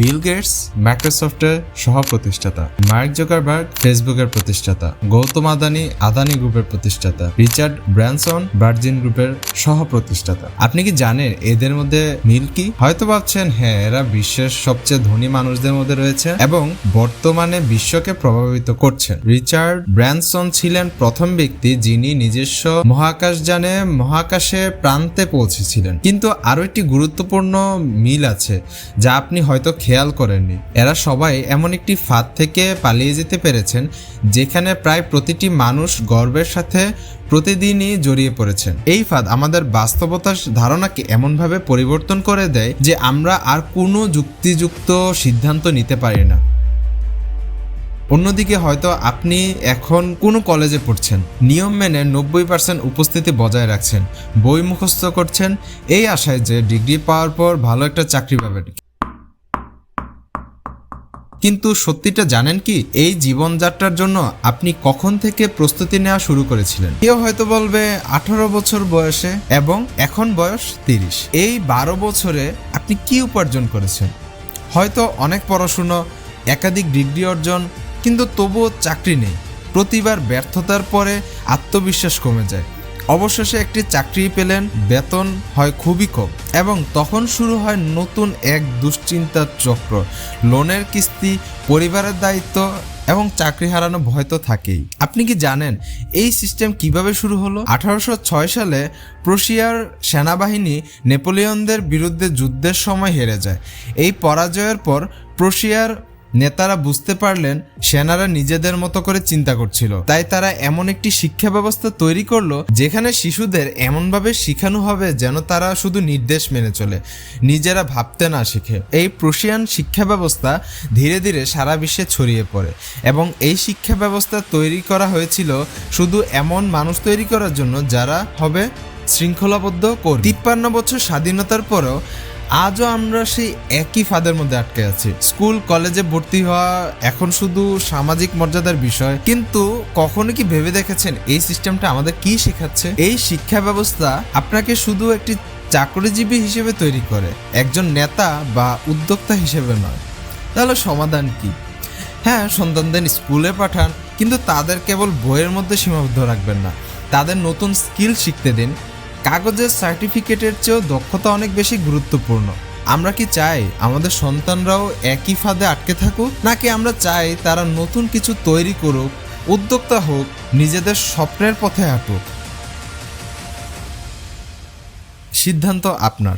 Bill Gates, মাইক্রোসফটের সহ প্রতিষ্ঠাতা মার্ক জোকারবার্গ, ফেসবুকের প্রতিষ্ঠাতা, গৌতম আদানি আদানি গ্রুপের প্রতিষ্ঠাতা, রিচার্ড ব্র্যানসন, ভার্জিন গ্রুপের সহ প্রতিষ্ঠাতা আপনি কি জানেন এদের মধ্যে মিল কি? হয়তো ভাবছেন হ্যাঁ এরা বিশ্বের সবচেয়ে ধনী মানুষদের মধ্যে রয়েছে এবং বর্তমানে বিশ্বকে প্রভাবিত করছেন। রিচার্ড ব্র্যানসন ছিলেন প্রথম ব্যক্তি যিনি নিজস্ব মহাকাশযানে মহাকাশে প্রান্তে পৌঁছেছিলেন। কিন্তু আরও একটি গুরুত্বপূর্ণ মিল আছে, যা আপনি হয়তো খেয়াল করেননি। এরা সবাই এমন একটি ফাঁদ থেকে পালিয়ে যেতে পেরেছেন, যেখানে প্রায় প্রতিটি মানুষ গর্বের সাথে প্রতিদিনই জড়িয়ে পড়েছেন। এই ফাঁদ আমাদের বাস্তবতার ধারণাকে এমনভাবে পরিবর্তন করে দেয় যে আমরা আর কোনো যুক্তিযুক্ত সিদ্ধান্ত নিতে পারি না। অন্যদিকে হয়তো আপনি এখন কোনো কলেজে পড়ছেন, নিয়ম মেনে নব্বই পার্সেন্ট উপস্থিতি বজায় রাখছেন, বই মুখস্থ করছেন, এই আশায় যে ডিগ্রি পাওয়ার পর ভালো একটা চাকরি পাবেন। কিন্তু সত্যিটা জানেন কি? এই জীবনযাত্রার জন্য আপনি কখন থেকে প্রস্তুতি নেওয়া শুরু করেছিলেন? কেউ হয়তো বলবে আঠারো বছর বয়সে এবং এখন বয়স তিরিশ। এই বারো বছরে আপনি কি উপার্জন করেছেন? হয়তো অনেক পড়াশুনো, একাধিক ডিগ্রি অর্জন, কিন্তু তবুও চাকরি নেই। প্রতিবার ব্যর্থতার পরে আত্মবিশ্বাস কমে যায়। অবশেষে একটি চাকরি পেলেন, বেতন হয় খুবই কম এবং তখন শুরু হয় নতুন এক দুশ্চিন্তার চক্র। লোনের কিস্তি, পরিবারের দায়িত্ব এবং চাকরি হারানো ভয় তো থাকেই। আপনি কি জানেন এই সিস্টেম কীভাবে শুরু হলো? আঠারোশো ছয় সালে প্রশিয়ার সেনাবাহিনী নেপোলিয়নদের বিরুদ্ধে যুদ্ধের সময় হেরে যায়। এই পরাজয়ের পর প্রশিয়ার নেতারা বুঝতে পারলেন সেনারা নিজেদের মতো করে চিন্তা করছিল। তাই তারা এমন একটি শিক্ষা ব্যবস্থা তৈরি করল, যেখানে শিশুদের এমনভাবে শিখানো হবে যেন তারা শুধু নির্দেশ মেনে চলে, নিজেরা ভাবতে না শিখে। এই প্রশিয়ান শিক্ষা ব্যবস্থা ধীরে ধীরে সারা বিশ্বে ছড়িয়ে পড়ে এবং এই শিক্ষা ব্যবস্থা তৈরি করা হয়েছিল শুধু এমন মানুষ তৈরি করার জন্য যারা হবে শৃঙ্খলাবদ্ধ কর তিপ্পান্ন বছর স্বাধীনতার পরেও আজও আমরা সেই একই ফাঁদের মধ্যে আটকে আছি। স্কুল, কলেজে ভর্তি হওয়া এখন শুধু সামাজিক মর্যাদার বিষয়। কিন্তু কখনো কি ভেবে দেখেছেন এই সিস্টেমটা আমাদের কি শেখাচ্ছে? এই শিক্ষা ব্যবস্থা আপনাকে শুধু একটি চাকরিজীবী হিসেবে তৈরি করে, একজন নেতা বা উদ্যোক্তা হিসেবে নয়। তাহলে সমাধান কি? হ্যাঁ সন্তানদের স্কুলে পাঠান, কিন্তু তাদের কেবল বইয়ের মধ্যে সীমাবদ্ধ রাখবেন না। তাদের নতুন স্কিল শিখতে দিন কাগজের সার্টিফিকেটের চেয়েও দক্ষতা অনেক বেশি গুরুত্বপূর্ণ। আমরা কি চাই আমাদের সন্তানরাও একই ফাঁদে আটকে থাকুক? নাকি আমরা চাই তারা নতুন কিছু তৈরি করুক, উদ্যোক্তা হোক, নিজেদের স্বপ্নের পথে হাঁটুক? সিদ্ধান্ত আপনার।